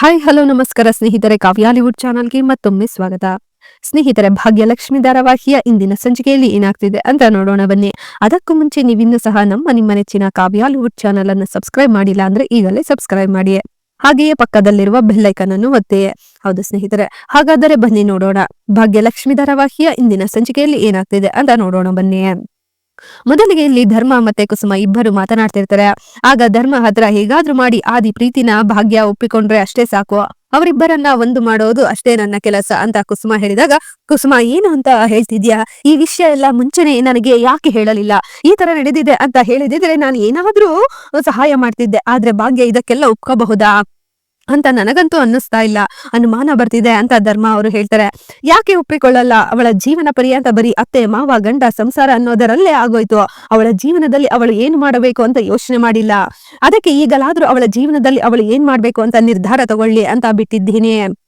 Hi hello ನಮಸ್ಕಾರ ಸ್ನೇಹಿತರೆ. ಕಾವ್ಯಾಲಿವುಡ್ ಚಾನಲ್ಗೆ ಮತ್ತೊಮ್ಮೆ ಸ್ವಾಗತ. ಸ್ನೇಹಿತರೆ, ಭಾಗ್ಯಲಕ್ಷ್ಮಿ ಧಾರಾವಾಹಿಯ ಇಂದಿನ ಸಂಚಿಕೆಯಲ್ಲಿ ಏನಾಗ್ತಿದೆ ಅಂತ ನೋಡೋಣ ಬನ್ನಿ. ಅದಕ್ಕೂ ಮುಂಚೆ ನೀವಿನ್ನೂ ಸಹ ನಮ್ಮ ನಿಮ್ಮ ನೆಚ್ಚಿನ ಕಾವ್ಯಾಲಿವುಡ್ ಚಾನಲ್ ಅನ್ನು ಸಬ್ಸ್ಕ್ರೈಬ್ ಮಾಡಿಲ್ಲ ಅಂದ್ರೆ ಈಗಲೇ ಸಬ್ಸ್ಕ್ರೈಬ್ ಮಾಡಿ. ಹಾಗೆಯೇ ಪಕ್ಕದಲ್ಲಿರುವ ಬೆಲ್ಲೈಕನ್ ಅನ್ನು ಒತ್ತೆಯೇ ಹೌದು ಸ್ನೇಹಿತರೆ, ಹಾಗಾದರೆ ಬನ್ನಿ ನೋಡೋಣ. ಭಾಗ್ಯಲಕ್ಷ್ಮಿ ಧಾರಾವಾಹಿಯ ಇಂದಿನ ಸಂಚಿಕೆಯಲ್ಲಿ ಏನಾಗ್ತಿದೆ ಅಂತ ನೋಡೋಣ ಬನ್ನಿ. ಮೊದಲಿಗೆ ಇಲ್ಲಿ ಧರ್ಮ ಮತ್ತೆ ಕುಸುಮ ಇಬ್ಬರು ಮಾತನಾಡ್ತಿರ್ತಾರೆ. ಆಗ ಧರ್ಮ ಹತ್ರ ಹೇಗಾದ್ರೂ ಮಾಡಿ ಆದಿ ಪ್ರೀತಿನ ಭಾಗ್ಯ ಒಪ್ಪಿಕೊಂಡ್ರೆ ಅಷ್ಟೇ ಸಾಕು. ಅವರಿಬ್ಬರನ್ನ ಒಂದು ಮಾಡೋದು ಅಷ್ಟೇ ನನ್ನ ಕೆಲಸ ಅಂತ ಕುಸುಮ ಹೇಳಿದಾಗ, ಕುಸುಮ, ಏನು ಅಂತ ಹೇಳ್ತಿದ್ಯಾ? ಈ ವಿಷಯ ಎಲ್ಲ ಮುಂಚೆನೆ ನನಗೆ ಯಾಕೆ ಹೇಳಲಿಲ್ಲ? ಈ ತರ ನಡೆದಿದೆ ಅಂತ ಹೇಳಿದಿದ್ರೆ ನಾನು ಏನಾದ್ರೂ ಸಹಾಯ ಮಾಡ್ತಿದ್ದೆ. ಆದ್ರೆ ಭಾಗ್ಯ ಇದಕ್ಕೆಲ್ಲ ಒಪ್ಕೋಬಹುದಾ? ಅಂತ ನನಗಂತೂ ಅನ್ನಿಸ್ತಾ ಇಲ್ಲ. ಅನುಮಾನ ಬರ್ತಿದೆ ಅಂತ ಧರ್ಮ ಅವರು ಹೇಳ್ತಾರೆ. ಯಾಕೆ ಒಪ್ಪಿಕೊಳ್ಳಲ್ಲ? ಅವಳ ಜೀವನ ಪರ್ಯಂತ ಬರೀ ಅತ್ತೆ, ಮಾವ, ಗಂಡ, ಸಂಸಾರ ಅನ್ನೋದರಲ್ಲೇ ಆಗೋಯ್ತು. ಅವಳ ಜೀವನದಲ್ಲಿ ಅವಳು ಏನು ಮಾಡಬೇಕು ಅಂತ ಯೋಚನೆ ಮಾಡಿಲ್ಲ. ಅದಕ್ಕೆ ಈಗಲಾದ್ರೂ ಅವಳ ಜೀವನದಲ್ಲಿ ಅವಳು ಏನ್ ಮಾಡ್ಬೇಕು ಅಂತ ನಿರ್ಧಾರ ತಗೊಳ್ಳಿ ಅಂತ ಬಿಟ್ಟಿದ್ದೀನಿ.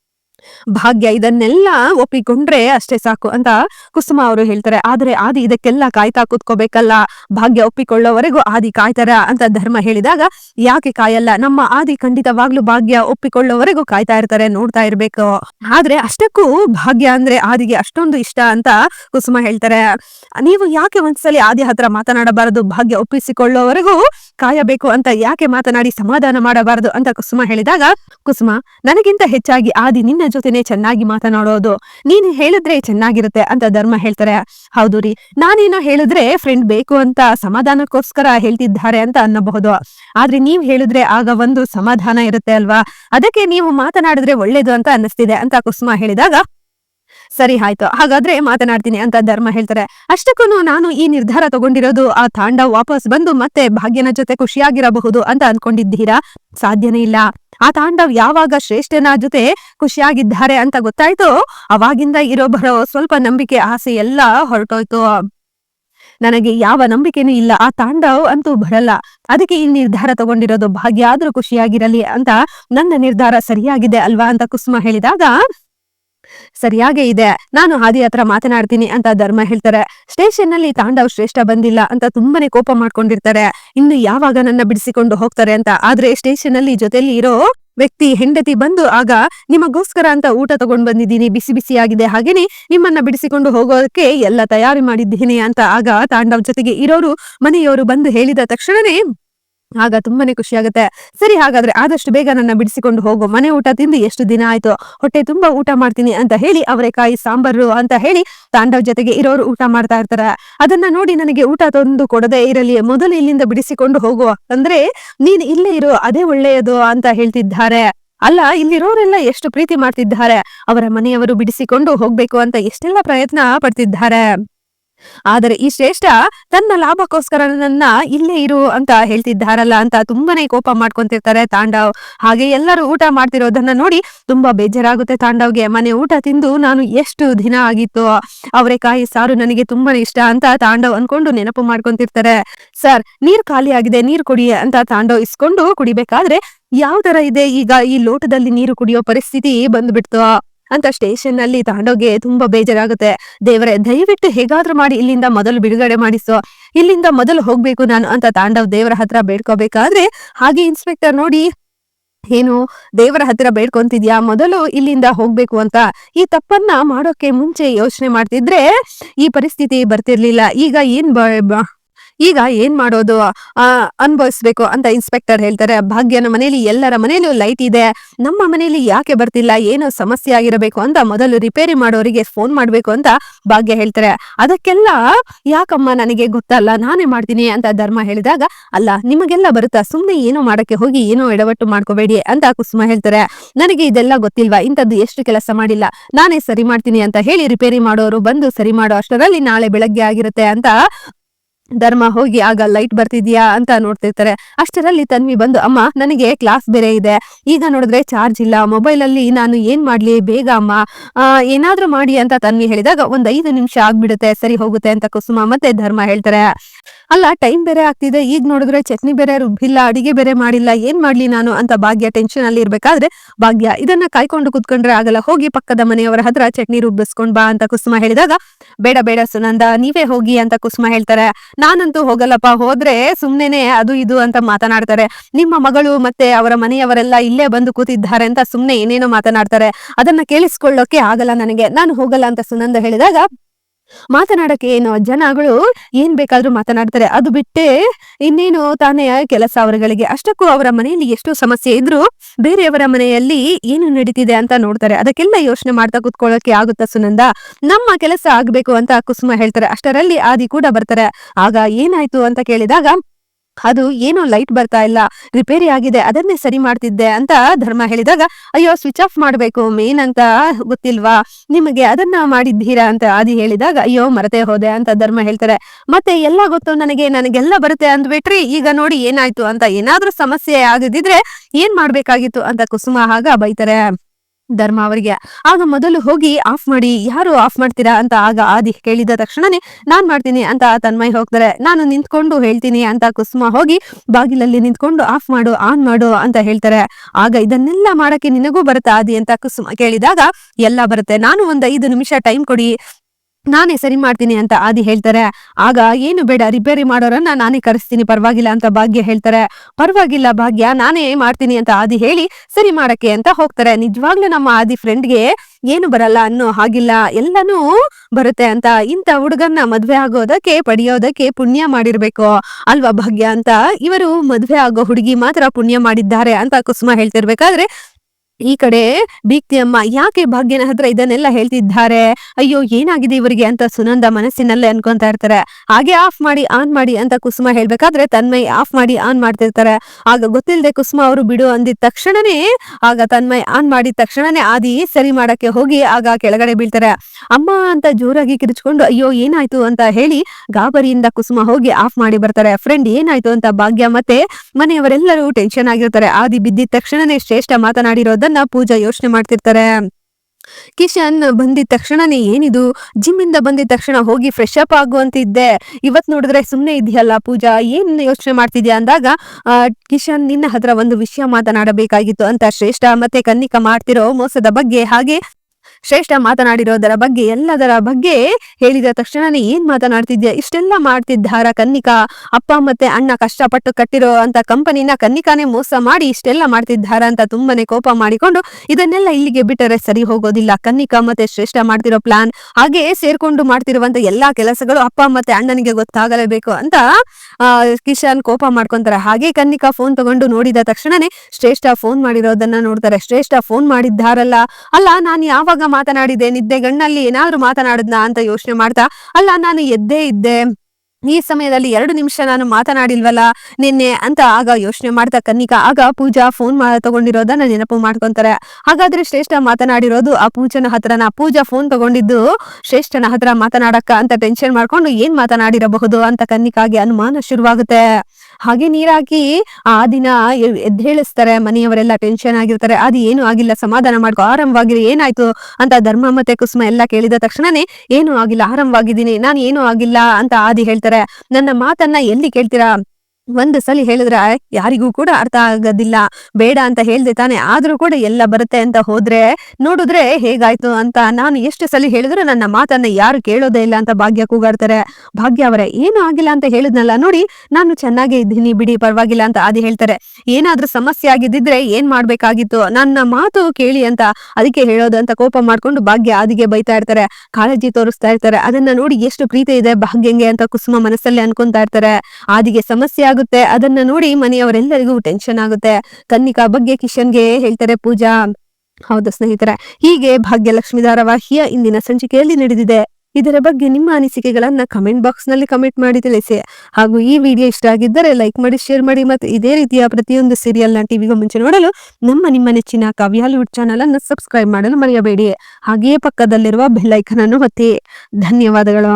ಭಾಗ್ಯ ಇದನ್ನೆಲ್ಲ ಒಪ್ಪಿಕೊಂಡ್ರೆ ಅಷ್ಟೇ ಸಾಕು ಅಂತ ಕುಸುಮ ಅವರು ಹೇಳ್ತಾರೆ. ಆದ್ರೆ ಆದಿ ಇದಕ್ಕೆಲ್ಲ ಕಾಯ್ತಾ ಕೂತ್ಕೋಬೇಕಲ್ಲ. ಭಾಗ್ಯ ಒಪ್ಪಿಕೊಳ್ಳೋವರೆಗೂ ಆದಿ ಕಾಯ್ತಾರ ಅಂತ ಧರ್ಮ ಹೇಳಿದಾಗ ಯಾಕೆ ಕಾಯಲ್ಲ? ನಮ್ಮ ಆದಿ ಖಂಡಿತವಾಗ್ಲೂ ಭಾಗ್ಯ ಒಪ್ಪಿಕೊಳ್ಳೋವರೆಗೂ ಕಾಯ್ತಾ ಇರ್ತಾರೆ, ನೋಡ್ತಾ ಇರ್ಬೇಕು. ಆದ್ರೆ ಅಷ್ಟಕ್ಕೂ ಭಾಗ್ಯ ಅಂದ್ರೆ ಆದಿಗೆ ಅಷ್ಟೊಂದು ಇಷ್ಟ ಅಂತ ಕುಸುಮ ಹೇಳ್ತಾರೆ. ನೀವು ಯಾಕೆ ಒಂದ್ಸಲಿ ಆದಿ ಹತ್ರ ಮಾತನಾಡಬಾರದು? ಭಾಗ್ಯ ಒಪ್ಪಿಸಿಕೊಳ್ಳೋವರೆಗೂ ಕಾಯಬೇಕು ಅಂತ ಯಾಕೆ ಮಾತನಾಡಿ ಸಮಾಧಾನ ಮಾಡಬಾರದು ಅಂತ ಕುಸುಮ ಹೇಳಿದಾಗ, ಕುಸುಮ, ನನಗಿಂತ ಹೆಚ್ಚಾಗಿ ಆದಿ ನಿನ್ನ ಜೊತೆನೆ ಚೆನ್ನಾಗಿ ಮಾತನಾಡೋದು. ನೀನು ಹೇಳಿದ್ರೆ ಚೆನ್ನಾಗಿರುತ್ತೆ ಅಂತ ಧರ್ಮ ಹೇಳ್ತಾರೆ. ಹೌದು ರೀ. ನಾನೇನೋ ಹೇಳಿದ್ರೆ ಫ್ರೆಂಡ್ ಬೇಕು ಅಂತ ಸಮಾಧಾನಕ್ಕೋಸ್ಕರ ಹೇಳ್ತಿದ್ದಾರೆ ಅಂತ ಅನ್ನಬಹುದು. ಆದ್ರೆ ನೀವ್ ಹೇಳಿದ್ರೆ ಆಗ ಒಂದು ಸಮಾಧಾನ ಇರುತ್ತೆ ಅಲ್ವಾ? ಅದಕ್ಕೆ ನೀವು ಮಾತನಾಡಿದ್ರೆ ಒಳ್ಳೇದು ಅಂತ ಅನ್ನಿಸ್ತಿದೆ ಅಂತ ಕುಸುಮ ಹೇಳಿದಾಗ ಸರಿ ಆಯ್ತು. ಹಾಗಾದ್ರೆ ಮಾತನಾಡ್ತೀನಿ ಅಂತ ಧರ್ಮ ಹೇಳ್ತಾರೆ. ಅಷ್ಟಕ್ಕೂ ನಾನು ಈ ನಿರ್ಧಾರ ತಗೊಂಡಿರೋದು ಆ ತಾಂಡ ವಾಪಸ್ ಬಂದು ಮತ್ತೆ ಭಾಗ್ಯನ ಜೊತೆ ಖುಷಿಯಾಗಿರಬಹುದು ಅಂತ ಅನ್ಕೊಂಡಿದ್ದೀರಾ? ಸಾಧ್ಯನೇ ಇಲ್ಲ. ಆ ತಾಂಡವ್ ಯಾವಾಗ ಶ್ರೇಷ್ಠನ ಜೊತೆ ಖುಷಿಯಾಗಿದ್ದಾರೆ ಅಂತ ಗೊತ್ತಾಯ್ತು? ಅವಾಗಿಂದ ಇರೋ ಬರೋ ಸ್ವಲ್ಪ ನಂಬಿಕೆ ಆಸೆ ಎಲ್ಲ ಹೊರಟೋಯ್ತು. ನನಗೆ ಯಾವ ನಂಬಿಕೆನೂ ಇಲ್ಲ. ಆ ತಾಂಡವ್ ಅಂತೂ ಬರಲ್ಲ. ಅದಕ್ಕೆ ಈ ನಿರ್ಧಾರ ತಗೊಂಡಿರೋದು ಭಾಗ್ಯ ಆದ್ರೂ ಖುಷಿಯಾಗಿರಲಿ ಅಂತ ನನ್ನ ನಿರ್ಧಾರ ಸರಿಯಾಗಿದೆ ಅಲ್ವಾ ಅಂತ ಕುಸುಮ ಹೇಳಿದಾಗ ಸರಿಯಾಗೇ ಇದೆ. ನಾನು ಹಾದಿ ಹತ್ರ ಮಾತನಾಡ್ತೀನಿ ಅಂತ ಧರ್ಮ ಹೇಳ್ತಾರೆ. ಸ್ಟೇಷನ್ನಲ್ಲಿ ತಾಂಡವ್ ಶ್ರೇಷ್ಠ ಬಂದಿಲ್ಲ ಅಂತ ತುಂಬಾನೇ ಕೋಪ ಮಾಡ್ಕೊಂಡಿರ್ತಾರೆ. ಇನ್ನು ಯಾವಾಗ ನನ್ನ ಬಿಡಿಸಿಕೊಂಡು ಹೋಗ್ತಾರೆ ಅಂತ? ಆದ್ರೆ ಸ್ಟೇಷನ್ ಅಲ್ಲಿ ಜೊತೆಲಿ ಇರೋ ವ್ಯಕ್ತಿ, ಹೆಂಡತಿ ಬಂದು ಆಗ ನಿಮಗೋಸ್ಕರ ಅಂತ ಊಟ ತಗೊಂಡ್ ಬಂದಿದ್ದೀನಿ, ಬಿಸಿ ಬಿಸಿ ಆಗಿದೆ ಹಾಗೇನೆ ನಿಮ್ಮನ್ನ ಬಿಡಿಸಿಕೊಂಡು ಹೋಗೋದಕ್ಕೆ ಎಲ್ಲ ತಯಾರಿ ಮಾಡಿದ್ದೀನಿ ಅಂತ ಆಗ ತಾಂಡವ್ ಜೊತೆಗೆ ಇರೋರು, ಮನೆಯವರು ಬಂದು ಹೇಳಿದ ತಕ್ಷಣನೇ ಆಗ ತುಂಬಾನೇ ಖುಷಿ ಆಗುತ್ತೆ. ಸರಿ, ಹಾಗಾದ್ರೆ ಆದಷ್ಟು ಬೇಗ ನನ್ನ ಬಿಡಿಸಿಕೊಂಡು ಹೋಗು. ಮನೆ ಊಟ ತಿಂದು ಎಷ್ಟು ದಿನ ಆಯ್ತು? ಹೊಟ್ಟೆ ತುಂಬಾ ಊಟ ಮಾಡ್ತೀನಿ ಅಂತ ಹೇಳಿ ಅವರೆಕಾಯಿ, ಸಾಂಬಾರು ಅಂತ ಹೇಳಿ ತಾಂಡವ್ ಜೊತೆಗೆ ಇರೋರು ಊಟ ಮಾಡ್ತಾ ಇರ್ತಾರೆ. ಅದನ್ನ ನೋಡಿ ನನಗೆ ಊಟ ತಂದು ಕೊಡದೇ ಇರಲಿ. ಮೊದಲು ಇಲ್ಲಿಂದ ಬಿಡಿಸಿಕೊಂಡು ಹೋಗುವ ಅಂದ್ರೆ ನೀನ್ ಇಲ್ಲೇ ಇರೋ. ಅದೇ ಒಳ್ಳೆಯದು ಅಂತ ಹೇಳ್ತಿದ್ದಾರೆ. ಅಲ್ಲ, ಇಲ್ಲಿರೋರೆಲ್ಲ ಎಷ್ಟು ಪ್ರೀತಿ ಮಾಡ್ತಿದ್ದಾರೆ. ಅವರ ಮನೆಯವರು ಬಿಡಿಸಿಕೊಂಡು ಹೋಗ್ಬೇಕು ಅಂತ ಎಷ್ಟೆಲ್ಲ ಪ್ರಯತ್ನ ಪಡ್ತಿದ್ದಾರೆ. ಆದರೆ ಈ ಶ್ರೇಷ್ಠ ತನ್ನ ಲಾಭಕ್ಕೋಸ್ಕರ ನನ್ನ ಇಲ್ಲೇ ಇರು ಅಂತ ಹೇಳ್ತಿದ್ದಾರಲ್ಲ ಅಂತ ತುಂಬಾನೇ ಕೋಪ ಮಾಡ್ಕೊಂತಿರ್ತಾರೆ ತಾಂಡವ್. ಹಾಗೆ ಎಲ್ಲರೂ ಊಟ ಮಾಡ್ತಿರೋದನ್ನ ನೋಡಿ ತುಂಬಾ ಬೇಜಾರಾಗುತ್ತೆ ತಾಂಡವ್ಗೆ. ಮನೆ ಊಟ ತಿಂದು ನಾನು ಎಷ್ಟು ದಿನ ಆಗಿತ್ತು, ಅವರೆಕಾಯಿ ಸಾರು ನನಗೆ ತುಂಬಾನೇ ಇಷ್ಟ ಅಂತ ತಾಂಡವ್ ಅನ್ಕೊಂಡು ನೆನಪು ಮಾಡ್ಕೊಂತಿರ್ತಾರೆ. ಸರ್, ನೀರ್ ಖಾಲಿ ಆಗಿದೆ, ನೀರ್ ಕುಡಿ ಅಂತ ತಾಂಡವ್ ಇಸ್ಕೊಂಡು ಕುಡಿಬೇಕಾದ್ರೆ ಯಾವ ತರ ಇದೆ ಈಗ ಈ ಲೋಟದಲ್ಲಿ ನೀರು ಕುಡಿಯೋ ಪರಿಸ್ಥಿತಿ ಬಂದ್ಬಿಡ್ತು. ಅಂತ ಸ್ಟೇಷನ್ನಲ್ಲಿ ತಾಂಡೋಗೆ ತುಂಬಾ ಬೇಜಾರಾಗುತ್ತೆ. ದೇವರೇ, ದಯವಿಟ್ಟು ಹೇಗಾದ್ರೂ ಮಾಡಿ ಇಲ್ಲಿಂದ ಮೊದಲು ಬಿಡುಗಡೆ ಮಾಡಿಸೋ. ಇಲ್ಲಿಂದ ಮೊದಲು ಹೋಗ್ಬೇಕು ನಾನು ಅಂತ ತಾಂಡವ್ ದೇವರ ಹತ್ರ ಬೇಡ್ಕೋಬೇಕಾದ್ರೆ ಹಾಗೆ ಇನ್ಸ್ಪೆಕ್ಟರ್ ನೋಡಿ, ಏನು, ದೇವರ ಹತ್ತಿರ ಬೇಡ್ಕೊಂತಿದ್ಯಾ? ಮೊದಲು ಇಲ್ಲಿಂದ ಹೋಗ್ಬೇಕು ಅಂತ. ಈ ತಪ್ಪನ್ನ ಮಾಡೋಕೆ ಮುಂಚೆ ಯೋಚನೆ ಮಾಡ್ತಿದ್ರೆ ಈ ಪರಿಸ್ಥಿತಿ ಬರ್ತಿರ್ಲಿಲ್ಲ. ಈಗ ಏನ್ ಈಗ ಏನ್ ಮಾಡೋದು ಅನ್ಭವಿಸ್ಬೇಕು ಅಂತ ಇನ್ಸ್ಪೆಕ್ಟರ್ ಹೇಳ್ತಾರೆ. ಭಾಗ್ಯನ ಮನೆಯಲ್ಲಿ ಎಲ್ಲರ ಮನೆಯಲ್ಲೂ ಲೈಟ್ ಇದೆ. ನಮ್ಮ ಮನೆಯಲ್ಲಿ ಯಾಕೆ ಬರ್ತಿಲ್ಲ? ಏನೋ ಸಮಸ್ಯೆ ಆಗಿರಬೇಕು ಅಂತ ಮೊದಲು ರಿಪೇರಿ ಮಾಡೋರಿಗೆ ಫೋನ್ ಮಾಡ್ಬೇಕು ಅಂತ ಭಾಗ್ಯ ಹೇಳ್ತಾರೆ. ಅದಕ್ಕೆಲ್ಲ, ಯಾಕಮ್ಮ ನನಗೆ ಗೊತ್ತಲ್ಲ? ನಾನೇ ಮಾಡ್ತೀನಿ ಅಂತ ಧರ್ಮ ಹೇಳಿದಾಗ, ಅಲ್ಲ, ನಿಮಗೆಲ್ಲ ಬರುತ್ತಾ? ಸುಮ್ಮನೆ ಏನೋ ಮಾಡಕ್ಕೆ ಹೋಗಿ ಏನೋ ಎಡವಟ್ಟು ಮಾಡ್ಕೋಬೇಡಿ ಅಂತ ಕುಸುಮ ಹೇಳ್ತಾರೆ. ನನಗೆ ಇದೆಲ್ಲ ಗೊತ್ತಿಲ್ವಾ? ಇಂಥದ್ದು ಎಷ್ಟು ಕೆಲಸ ಮಾಡಿಲ್ಲ. ನಾನೇ ಸರಿ ಮಾಡ್ತೀನಿ ಅಂತ ಹೇಳಿ ರಿಪೇರಿ ಮಾಡೋರು ಬಂದು ಸರಿ ಮಾಡೋ ಅಷ್ಟರಲ್ಲಿ ನಾಳೆ ಬೆಳಗ್ಗೆ ಆಗಿರುತ್ತೆ ಅಂತ ಧರ್ಮ ಹೋಗಿ ಆಗ ಲೈಟ್ ಬರ್ತಿದ್ಯಾ ಅಂತ ನೋಡ್ತಿರ್ತಾರೆ. ಅಷ್ಟರಲ್ಲಿ ತನ್ವಿ ಬಂದು, ಅಮ್ಮ, ನನಗೆ ಕ್ಲಾಸ್ ಬೇರೆ ಇದೆ. ಈಗ ನೋಡಿದ್ರೆ ಚಾರ್ಜ್ ಇಲ್ಲ. ಮೊಬೈಲ್ ಅಲ್ಲಿ ನಾನು ಏನ್ ಮಾಡ್ಲಿ? ಬೇಗ ಅಮ್ಮ. ಏನಾದ್ರೂ ಮಾಡಿ ಅಂತ ತನ್ವಿ ಹೇಳಿದಾಗ, ಒಂದ್ ಐದು ನಿಮಿಷ ಆಗ್ಬಿಡುತ್ತೆ. ಸರಿ ಹೋಗುತ್ತೆ ಅಂತ ಕುಸುಮ ಮತ್ತೆ ಧರ್ಮ ಹೇಳ್ತಾರೆ. ಅಲ್ಲ, ಟೈಮ್ ಬೇರೆ ಆಗ್ತಿದೆ. ಈಗ ನೋಡಿದ್ರೆ ಚಟ್ನಿ ಬೇರೆ ರುಬ್ಬಿಲ್ಲ, ಅಡಿಗೆ ಬೇರೆ ಮಾಡಿಲ್ಲ, ಏನ್ ಮಾಡ್ಲಿ ನಾನು ಅಂತ ಭಾಗ್ಯ ಟೆನ್ಷನ್ ಅಲ್ಲಿ ಇರ್ಬೇಕಾದ್ರೆ, ಭಾಗ್ಯ, ಇದನ್ನ ಕಾಯ್ಕೊಂಡು ಕುತ್ಕೊಂಡ್ರೆ ಆಗಲ್ಲ. ಹೋಗಿ ಪಕ್ಕದ ಮನೆಯವರ ಹತ್ರ ಚಟ್ನಿ ರುಬ್ಬಿಸ್ಕೊಂಡ್ ಬಾ ಅಂತ ಕುಸುಮ ಹೇಳಿದಾಗ, ಬೇಡ ಬೇಡ ಸುನಂದ, ನೀವೇ ಹೋಗಿ ಅಂತ ಕುಸುಮ ಹೇಳ್ತಾರೆ. ನಾನಂತೂ ಹೋಗಲ್ಲಪ್ಪ, ಹೋದ್ರೆ ಸುಮ್ನೆನೆ ಅದು ಇದು ಅಂತ ಮಾತನಾಡ್ತಾರೆ. ನಿಮ್ಮ ಮಗಳು ಮತ್ತೆ ಅವರ ಮನೆಯವರೆಲ್ಲ ಇಲ್ಲೇ ಬಂದು ಕೂತಿದ್ದಾರೆ ಅಂತ ಸುಮ್ನೆ ಏನೇನೋ ಮಾತನಾಡ್ತಾರೆ. ಅದನ್ನ ಕೇಳಿಸ್ಕೊಳ್ಳೋಕೆ ಆಗಲ್ಲ ನನಗೆ. ನಾನು ಹೋಗಲ್ಲ ಅಂತ ಸುನಂದ ಹೇಳಿದಾಗ ಮಾತನಾಡಕ್ಕೆ ಏನು ಜನಗಳು ಏನ್ ಬೇಕಾದ್ರೂ ಮಾತನಾಡ್ತಾರೆ. ಅದು ಬಿಟ್ಟೆ ಇನ್ನೇನು ತಾನೇ ಕೆಲಸ ಅವರುಗಳಿಗೆ. ಅಷ್ಟಕ್ಕೂ ಅವರ ಮನೆಯಲ್ಲಿ ಎಷ್ಟು ಸಮಸ್ಯೆ ಇದ್ರು ಬೇರೆಯವರ ಮನೆಯಲ್ಲಿ ಏನು ನಡೀತಿದೆ ಅಂತ ನೋಡ್ತಾರೆ. ಅದಕ್ಕೆಲ್ಲ ಯೋಚನೆ ಮಾಡ್ತಾ ಕುತ್ಕೊಳ್ಳೋಕೆ ಆಗುತ್ತಾ ಸುನಂದ? ನಮ್ಮ ಕೆಲಸ ಆಗ್ಬೇಕು ಅಂತ ಕುಸುಮ ಹೇಳ್ತಾರೆ. ಅಷ್ಟರಲ್ಲಿ ಆದಿ ಕೂಡ ಬರ್ತಾರೆ. ಆಗ ಏನಾಯ್ತು ಅಂತ ಕೇಳಿದಾಗ ಅದು ಏನೋ ಲೈಟ್ ಬರ್ತಾ ಇಲ್ಲ. ರಿಪೇರಿ ಆಗಿದೆ, ಅದನ್ನೇ ಸರಿ ಮಾಡ್ತಿದ್ದೆ ಅಂತ ಧರ್ಮ ಹೇಳಿದಾಗ, ಅಯ್ಯೋ, ಸ್ವಿಚ್ ಆಫ್ ಮಾಡ್ಬೇಕು ಮೇನ್ ಅಂತ ಗೊತ್ತಿಲ್ವಾ? ನಿಮಗೆ ಅದನ್ನ ಮಾಡಿದ್ದೀರಾ ಅಂತ ಆದಿ ಹೇಳಿದಾಗ, ಅಯ್ಯೋ, ಮರತೆ ಹೋದೆ ಅಂತ ಧರ್ಮ ಹೇಳ್ತಾರೆ. ಮತ್ತೆ ಎಲ್ಲ ಗೊತ್ತು, ನನಗೆ, ನನಗೆಲ್ಲ ಬರುತ್ತೆ ಅಂದ್ಬಿಟ್ರಿ, ಈಗ ನೋಡಿ ಏನಾಯ್ತು ಅಂತ ಏನಾದ್ರೂ ಸಮಸ್ಯೆ ಆಗದಿದ್ರೆ ಏನ್ ಮಾಡ್ಬೇಕಾಗಿತ್ತು ಅಂತ ಕುಸುಮ ಆಗ ಬೈತಾರೆ. ಧರ್ಮ ಅವರಿಗೆ. ಆಗ ಮೊದಲು ಹೋಗಿ ಆಫ್ ಮಾಡಿ, ಯಾರು ಆಫ್ ಮಾಡ್ತೀರಾ? ಅಂತ ಆಗ ಆದಿ ಕೇಳಿದ ತಕ್ಷಣನೇ, ನಾನ್ ಮಾಡ್ತೀನಿ ಅಂತ ತನ್ಮಯ್ ಹೋಗ್ತಾರೆ. ನಾನು ನಿಂತ್ಕೊಂಡು ಹೇಳ್ತೀನಿ ಅಂತ ಕುಸುಮ ಹೋಗಿ, ಬಾಗಿಲಲ್ಲಿ ನಿಂತ್ಕೊಂಡು ಆಫ್ ಮಾಡು ಆನ್ ಮಾಡು ಅಂತ ಹೇಳ್ತಾರೆ. ಆಗ ಇದನ್ನೆಲ್ಲ ಮಾಡಕ್ಕೆ ನಿನಗೂ ಬರುತ್ತಾ ಆದಿ ಅಂತ ಕುಸುಮ ಕೇಳಿದಾಗ, ಎಲ್ಲ ಬರುತ್ತೆ. ನಾನು ಒಂದ್ ಐದು ನಿಮಿಷ ಟೈಮ್ ಕೊಡಿ. ನಾನೇ ಸರಿ ಮಾಡ್ತೀನಿ ಅಂತ ಆದಿ ಹೇಳ್ತಾರೆ. ಆಗ ಏನು ಬೇಡ, ರಿಪೇರಿ ಮಾಡೋರನ್ನ ನಾನೇ ಕರೆಸ್ತೀನಿ, ಪರವಾಗಿಲ್ಲ ಅಂತ ಭಾಗ್ಯ ಹೇಳ್ತಾರೆ. ಪರವಾಗಿಲ್ಲ ಭಾಗ್ಯ, ನಾನೇ ಮಾಡ್ತೀನಿ ಅಂತ ಆದಿ ಹೇಳಿ ಸರಿ ಮಾಡಕ್ಕೆ ಅಂತ ಹೋಗ್ತಾರೆ. ನಿಜವಾಗ್ಲೂ ನಮ್ಮ ಆದಿ ಫ್ರೆಂಡ್ಗೆ ಏನು ಬರಲ್ಲ ಅನ್ನೋ ಹಾಗಿಲ್ಲ. ಎಲ್ಲನೂ ಬರುತ್ತೆ ಅಂತ ಇಂಥ ಹುಡುಗನ್ನ ಮದ್ವೆ ಆಗೋದಕ್ಕೆ, ಪಡೆಯೋದಕ್ಕೆ ಪುಣ್ಯ ಮಾಡಿರ್ಬೇಕು. ಅಲ್ವಾ ಭಾಗ್ಯ ಅಂತ? ಇವರು ಮದ್ವೆ ಆಗೋ ಹುಡುಗಿ ಮಾತ್ರ ಪುಣ್ಯ ಮಾಡಿದ್ದಾರೆ ಅಂತ ಕುಸುಮ ಹೇಳ್ತಿರ್ಬೇಕಾದ್ರೆ ಈ ಕಡೆ ಭೀಕ್ತಿ ಅಮ್ಮ ಯಾಕೆ ಭಾಗ್ಯನ ಹತ್ರ ಇದನ್ನೆಲ್ಲ ಹೇಳ್ತಿದ್ದಾರೆ? ಅಯ್ಯೋ, ಏನಾಗಿದೆ ಇವರಿಗೆ ಅಂತ ಸುನಂದ ಮನಸ್ಸಿನಲ್ಲೇ ಅನ್ಕೊಂತಾ ಇರ್ತಾರೆ. ಹಾಗೆ ಆಫ್ ಮಾಡಿ, ಆನ್ ಮಾಡಿ ಅಂತ ಕುಸುಮ ಹೇಳ್ಬೇಕಾದ್ರೆ ತನ್ಮಯ್ ಆಫ್ ಮಾಡಿ, ಆನ್ ಮಾಡ್ತಿರ್ತಾರೆ. ಆಗ ಗೊತ್ತಿಲ್ಲದೆ ಕುಸುಮ ಅವರು ಬಿಡು ಅಂದಿದ ತಕ್ಷಣನೇ, ಆಗ ತನ್ಮಯ್ ಆನ್ ಮಾಡಿದ ತಕ್ಷಣನೇ ಆದಿ ಸರಿ ಮಾಡಕ್ಕೆ ಹೋಗಿ ಆಗ ಕೆಳಗಡೆ ಬೀಳ್ತಾರೆ. ಅಮ್ಮ ಅಂತ ಜೋರಾಗಿ ಕಿರಿಚ್ಕೊಂಡು, ಅಯ್ಯೋ, ಏನಾಯ್ತು? ಅಂತ ಹೇಳಿ ಗಾಬರಿಯಿಂದ ಕುಸುಮ ಹೋಗಿ ಆಫ್ ಮಾಡಿ ಬರ್ತಾರೆ. ಫ್ರೆಂಡ್, ಏನಾಯ್ತು? ಅಂತ ಭಾಗ್ಯ ಮತ್ತೆ ಮನೆಯವರೆಲ್ಲರೂ ಟೆನ್ಷನ್ ಆಗಿರ್ತಾರೆ. ಆದಿ ಬಿದ್ದಿದ ತಕ್ಷಣನೇ ಶ್ರೇಷ್ಠ ಮಾತನಾಡಿರೋದನ್ನ ಪೂಜಾ ಯೋಚನೆ ಮಾಡ್ತಿರ್ತಾರೆ. ಕಿಶನ್ ಬಂದಿದ ತಕ್ಷಣನೇ ಏನಿದು? ಜಿಮ್ ಇಂದ ಬಂದಿದ ತಕ್ಷಣ ಹೋಗಿ ಫ್ರೆಶ್ ಅಪ್ ಆಗುವಂತಿದ್ದೆ ಇವತ್ ನೋಡಿದ್ರೆ ಸುಮ್ನೆ ಇದೆಯಲ್ಲ ಪೂಜಾ, ಏನ್ ಯೋಚನೆ ಮಾಡ್ತಿದ್ಯಾ ಅಂದಾಗ ಕಿಶನ್ ನಿನ್ನ ಹತ್ರ ಒಂದು ವಿಷಯ ಮಾತನಾಡಬೇಕಾಗಿತ್ತು ಅಂತ ಶ್ರೇಷ್ಠ ಮತ್ತೆ ಕನ್ನಿಕಾ ಮಾಡ್ತಿರೋ ಮೋಸದ ಬಗ್ಗೆ ಹಾಗೆ ಶ್ರೇಷ್ಠ ಮಾತನಾಡಿರೋದರ ಬಗ್ಗೆ, ಎಲ್ಲದರ ಬಗ್ಗೆ ಹೇಳಿದ ತಕ್ಷಣನೇ ಏನ್ ಮಾತನಾಡ್ತಿದ್ಯಾ? ಇಷ್ಟೆಲ್ಲ ಮಾಡ್ತಿದ್ದಾರ ಕನ್ನಿಕಾ. ಅಪ್ಪ ಮತ್ತೆ ಅಣ್ಣ ಕಷ್ಟಪಟ್ಟು ಕಟ್ಟಿರೋ ಅಂತ ಕಂಪನಿನ ಕನ್ನಿಕಾನೇ ಮೋಸ ಮಾಡಿ ಇಷ್ಟೆಲ್ಲ ಮಾಡ್ತಿದ್ದಾರ ಅಂತ ತುಂಬಾನೇ ಕೋಪ ಮಾಡಿಕೊಂಡು ಇದನ್ನೆಲ್ಲ ಇಲ್ಲಿಗೆ ಬಿಟ್ಟರೆ ಸರಿ ಹೋಗೋದಿಲ್ಲ. ಕನ್ನಿಕಾ ಮತ್ತೆ ಶ್ರೇಷ್ಠ ಮಾಡ್ತಿರೋ ಪ್ಲಾನ್ ಹಾಗೆ ಸೇರ್ಕೊಂಡು ಮಾಡ್ತಿರುವಂತ ಎಲ್ಲಾ ಕೆಲಸಗಳು ಅಪ್ಪ ಮತ್ತೆ ಅಣ್ಣನಿಗೆ ಗೊತ್ತಾಗಲೇಬೇಕು ಅಂತ ಕಿಶನ್ ಕೋಪ ಮಾಡ್ಕೊಂತಾರೆ. ಹಾಗೆ ಕನ್ನಿಕಾ ಫೋನ್ ತಗೊಂಡು ನೋಡಿದ ತಕ್ಷಣನೇ ಶ್ರೇಷ್ಠ ಫೋನ್ ಮಾಡಿರೋದನ್ನ ನೋಡ್ತಾರೆ. ಶ್ರೇಷ್ಠ ಫೋನ್ ಮಾಡಿದ್ದಾರಲ್ಲ ಅಲ್ಲ, ನಾನು ಯಾವಾಗ ಮಾತನಾಡಿದೆ ನಿದ್ದೆ ಗಣ್ಣಲ್ಲಿ ಏನಾದ್ರೂ ಮಾತನಾಡಿದ್ನಾ ಅಂತ ಯೋಚನೆ ಮಾಡ್ತಾ, ಅಲ್ಲ, ನಾನು ಎದ್ದೇ ಇದ್ದೆ. ಈ ಸಮಯದಲ್ಲಿ ಎರಡು ನಿಮಿಷ ನಾನು ಮಾತನಾಡಿಲ್ವಲ್ಲ, ನಿನ್ನೆ ಅಂತ ಆಗ ಯೋಚನೆ ಮಾಡ್ತಾ ಕನ್ನಿಕಾ, ಆಗ ಪೂಜಾ ಫೋನ್ ತಗೊಂಡಿರೋದನ್ನ ನೆನಪು ಮಾಡ್ಕೊಂತಾರೆ. ಹಾಗಾದ್ರೆ ಶ್ರೇಷ್ಠ ಮಾತನಾಡಿರೋದು ಆ ಪೂಜನ ಹತ್ರನ? ಪೂಜಾ ಫೋನ್ ತಗೊಂಡಿದ್ದು ಶ್ರೇಷ್ಠನ ಹತ್ರ ಮಾತನಾಡಕ್ಕ ಅಂತ ಟೆನ್ಷನ್ ಮಾಡ್ಕೊಂಡು ಏನ್ ಮಾತನಾಡಿರಬಹುದು ಅಂತ ಕನ್ನಿಕಾಗೆ ಅನುಮಾನ ಶುರುವಾಗುತ್ತೆ. ಹಾಗೆ ನೀರಾಕಿ ಆ ದಿನ ಎದ್ದೇಳಿಸ್ತಾರೆ, ಮನೆಯವರೆಲ್ಲ ಟೆನ್ಷನ್ ಆಗಿರ್ತಾರೆ, ಅದು ಏನು ಆಗಿಲ್ಲ, ಸಮಾಧಾನ ಮಾಡ್ಕೊ, ಆರಾಮವಾಗಿರಿ, ಏನಾಯ್ತು ಅಂತ ಧರ್ಮ ಮತ್ತೆ ಕುಸುಮ ಎಲ್ಲ ಕೇಳಿದ ತಕ್ಷಣನೇ, ಏನು ಆಗಿಲ್ಲ ಆರಂಭವಾಗಿದ್ದೀನಿ ನಾನು ಏನು ಆಗಿಲ್ಲ ಅಂತ ಆದಿ ಹೇಳ್ತಾರೆ. ನನ್ನ ಮಾತನ್ನ ಎಲ್ಲಿ ಕೇಳ್ತೀರಾ? ಒಂದು ಸಲ ಹೇಳಿದ್ರೆ ಯಾರಿಗೂ ಕೂಡ ಅರ್ಥ ಆಗೋದಿಲ್ಲ. ಬೇಡ ಅಂತ ಹೇಳ್ದೆ ತಾನೆ. ಆದ್ರೂ ಕೂಡ ಎಲ್ಲ ಬರುತ್ತೆ ಅಂತ ಹೋದ್ರೆ, ನೋಡಿದ್ರೆ ಹೇಗಾಯ್ತು ಅಂತ ನಾನು ಎಷ್ಟು ಸಲ ಹೇಳಿದ್ರು ನನ್ನ ಮಾತನ್ನ ಯಾರು ಕೇಳೋದೇ ಇಲ್ಲ ಅಂತ ಭಾಗ್ಯ ಕೂಗಾಡ್ತಾರೆ. ಭಾಗ್ಯ ಅವರೇ, ಏನು ಆಗಿಲ್ಲ ಅಂತ ಹೇಳಿದ್ನಲ್ಲ, ನೋಡಿ, ನಾನು ಚೆನ್ನಾಗೇ ಇದ್ದೀನಿ ಬಿಡಿ, ಪರವಾಗಿಲ್ಲ ಅಂತ ಆದಿ ಹೇಳ್ತಾರೆ. ಏನಾದ್ರೂ ಸಮಸ್ಯೆ ಆಗಿದ್ದಿದ್ರೆ ಏನ್ ಮಾಡ್ಬೇಕಾಗಿತ್ತು? ನನ್ನ ಮಾತು ಕೇಳಿ ಅಂತ ಅದಕ್ಕೆ ಹೇಳೋದು ಅಂತ ಕೋಪ ಮಾಡ್ಕೊಂಡು ಭಾಗ್ಯ ಆದಿಗೆ ಬೈತಾ ಇರ್ತಾರೆ. ಕಾಳಜಿ ತೋರಿಸ್ತಾ ಇರ್ತಾರೆ. ಅದನ್ನ ನೋಡಿ ಎಷ್ಟು ಪ್ರೀತಿ ಇದೆ ಭಾಗ್ಯಂಗೆ ಅಂತ ಕುಸುಮ ಮನಸ್ಸಲ್ಲಿ ಅನ್ಕೊಂತಾ ಇರ್ತಾರೆ. ಆದಿಗೆ ಸಮಸ್ಯೆ ಆಗುತ್ತೆ. ಅದನ್ನ ನೋಡಿ ಮನೆಯವರೆಲ್ಲರಿಗೂ ಟೆನ್ಷನ್ ಆಗುತ್ತೆ. ಕನ್ನಿಕಾ ಬಗ್ಗೆ ಕಿಶನ್ಗೆ ಹೇಳ್ತಾರೆ ಪೂಜಾ. ಹೌದು ಸ್ನೇಹಿತರೆ, ಹೀಗೆ ಭಾಗ್ಯಲಕ್ಷ್ಮಿ ಧಾರಾವಾಹಿಯ ಇಂದಿನ ಸಂಚಿಕೆಯಲ್ಲಿ ನಡೆದಿದೆ. ಇದರ ಬಗ್ಗೆ ನಿಮ್ಮ ಅನಿಸಿಕೆಗಳನ್ನ ಕಮೆಂಟ್ ಬಾಕ್ಸ್ನಲ್ಲಿ ಕಮೆಂಟ್ ಮಾಡಿ ತಿಳಿಸಿ. ಹಾಗೂ ಈ ವಿಡಿಯೋ ಇಷ್ಟ ಆಗಿದ್ದರೆ ಲೈಕ್ ಮಾಡಿ ಶೇರ್ ಮಾಡಿ ಮತ್ತು ಇದೇ ರೀತಿಯ ಪ್ರತಿಯೊಂದು ಸೀರಿಯಲ್ನ ಟಿವಿಗೂ ಮುಂಚೆ ನೋಡಲು ನಮ್ಮ ನಿಮ್ಮ ನೆಚ್ಚಿನ ಕವ್ಯಾಲಿವುಡ್ ಚಾನಲ್ ಅನ್ನು ಸಬ್ಸ್ಕ್ರೈಬ್ ಮಾಡಲು ಮರೆಯಬೇಡಿ. ಹಾಗೆಯೇ ಪಕ್ಕದಲ್ಲಿರುವ ಬೆಲ್ ಅನ್ನು ಒತ್ತಿ. ಧನ್ಯವಾದಗಳು.